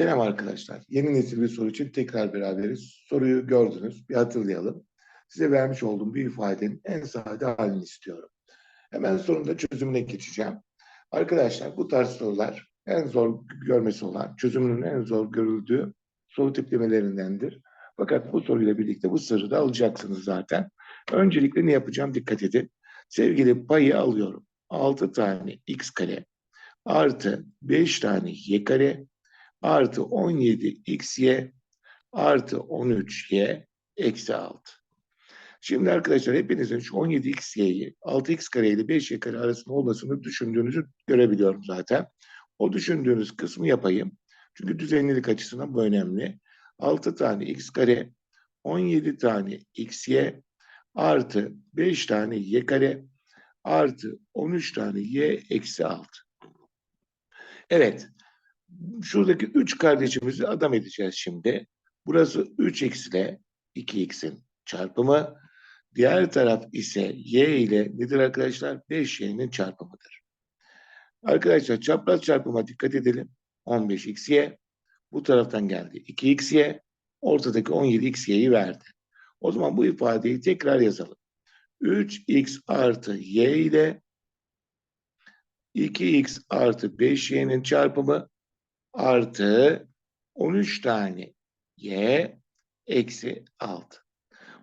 Selam arkadaşlar. Yeni nesil bir soru için tekrar beraberiz. Soruyu gördünüz. Bir hatırlayalım. Size vermiş olduğum bir ifadenin en sade halini istiyorum. Hemen sonunda çözümüne geçeceğim. Arkadaşlar bu tarz sorular en zor görmesi olan, çözümünün en zor görüldüğü soru tiplemelerindendir. Fakat bu soruyla birlikte bu sırrı da alacaksınız zaten. Öncelikle ne yapacağım dikkat edin. Sevgili payı alıyorum. 6 tane x kare artı 5 tane y kare artı 17xy artı 13y eksi 6. Şimdi arkadaşlar hepinizin şu 17xy'yi 6x kare ile 5y kare arasında olmasını düşündüğünüzü görebiliyorum zaten. O düşündüğünüz kısmı yapayım. Çünkü düzenlilik açısından bu önemli. 6 tane x kare 17 tane xy artı 5 tane y kare artı 13 tane y eksi 6. Evet şuradaki üç kardeşimizi adam edeceğiz şimdi. Burası 3x ile 2x'in çarpımı. Diğer taraf ise y ile nedir arkadaşlar? 5y'nin çarpımıdır. Arkadaşlar çapraz çarpıma dikkat edelim. 15xy bu taraftan geldi. 2xy ortadaki 17xy'yi verdi. O zaman bu ifadeyi tekrar yazalım. 3x artı y ile 2x artı 5y'nin çarpımı artı 13 tane y eksi 6.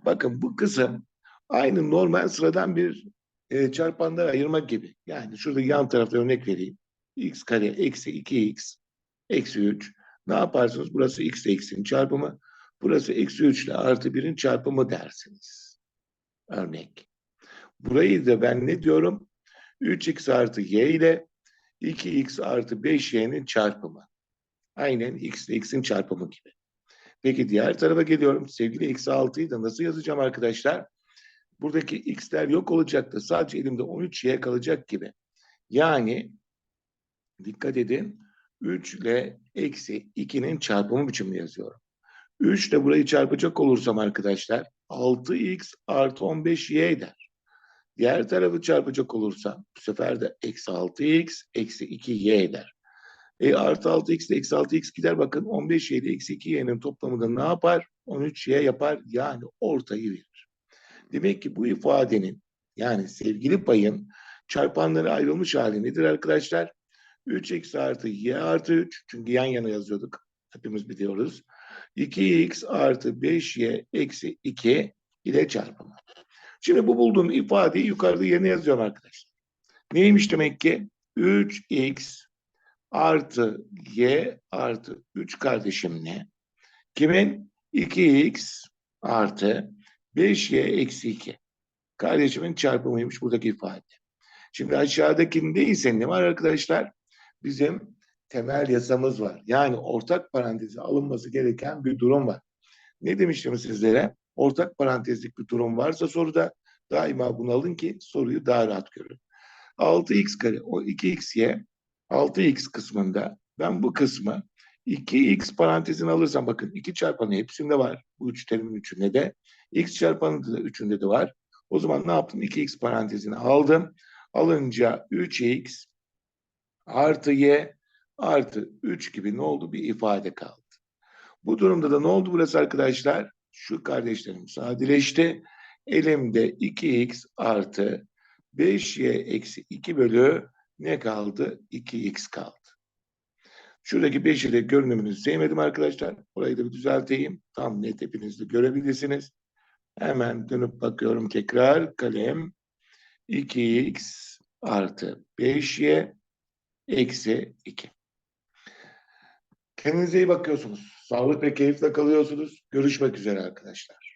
Bakın bu kısım aynı normal sıradan bir e, çarpanları ayırmak gibi. Yani şurada yan tarafta örnek vereyim. x kare eksi 2x eksi 3. Ne yaparsınız? Burası x ile x'in çarpımı. Burası eksi 3 ile artı 1'in çarpımı dersiniz. Örnek. Burayı da ben ne diyorum? 3x artı y ile 2x artı 5y'nin çarpımı. Aynen x ile x'in çarpımı gibi. Peki diğer tarafa geliyorum. Sevgili eksi 6'yı da nasıl yazacağım arkadaşlar? Buradaki x'ler yok olacaktı. Sadece elimde 13y kalacak gibi. Yani dikkat edin. 3 ile eksi 2'nin çarpımı biçimini yazıyorum. 3 ile burayı çarpacak olursam arkadaşlar 6x artı 15y eder. Diğer tarafı çarpacak olursam bu sefer de eksi 6x eksi 2y eder. E artı 6x ile eksi 6x gider bakın 15y ile eksi 2y'nin toplamı da ne yapar? 13y yapar yani ortayı verir. Demek ki bu ifadenin yani sevgili payın çarpanları ayrılmış hali nedir arkadaşlar? 3x artı y artı 3 çünkü yan yana yazıyorduk hepimiz biliyoruz. 2x artı 5y eksi 2 ile çarpımı. Şimdi bu bulduğum ifadeyi yukarıda yerine yazıyorum arkadaşlar. Neymiş demek ki? 3x artı y artı 3 kardeşimle kimin? 2x artı 5y eksi 2. Kardeşimin çarpımıymış buradaki ifade. Şimdi aşağıdakinde ise ne var arkadaşlar? Bizim temel yasamız var. Yani ortak paranteze alınması gereken bir durum var. Ne demiştim sizlere? Ortak parantezlik bir durum varsa soruda daima bunu alın ki soruyu daha rahat görün. 6x kare o 2xy 6x kısmında ben bu kısmı 2x parantezini alırsam bakın 2 çarpanı hepsinde var. Bu üç terimin üçünde de. x çarpanı da üçünde de var. O zaman ne yaptım? 2x parantezini aldım. Alınca 3x artı y artı 3 gibi ne oldu? Bir ifade kaldı. Bu durumda da ne oldu burası arkadaşlar? Şu kardeşlerim sadeleşti. Elimde 2x artı 5y eksi 2 bölü ne kaldı? 2x kaldı. Şuradaki 5 ile görünümünü sevmedim arkadaşlar. Orayı da bir düzelteyim. Tam net hepiniz de görebilirsiniz. Hemen dönüp bakıyorum tekrar. Kalem 2x artı 5y eksi 2. Kendinize iyi bakıyorsunuz. Sağlık ve keyifle kalıyorsunuz. Görüşmek üzere arkadaşlar.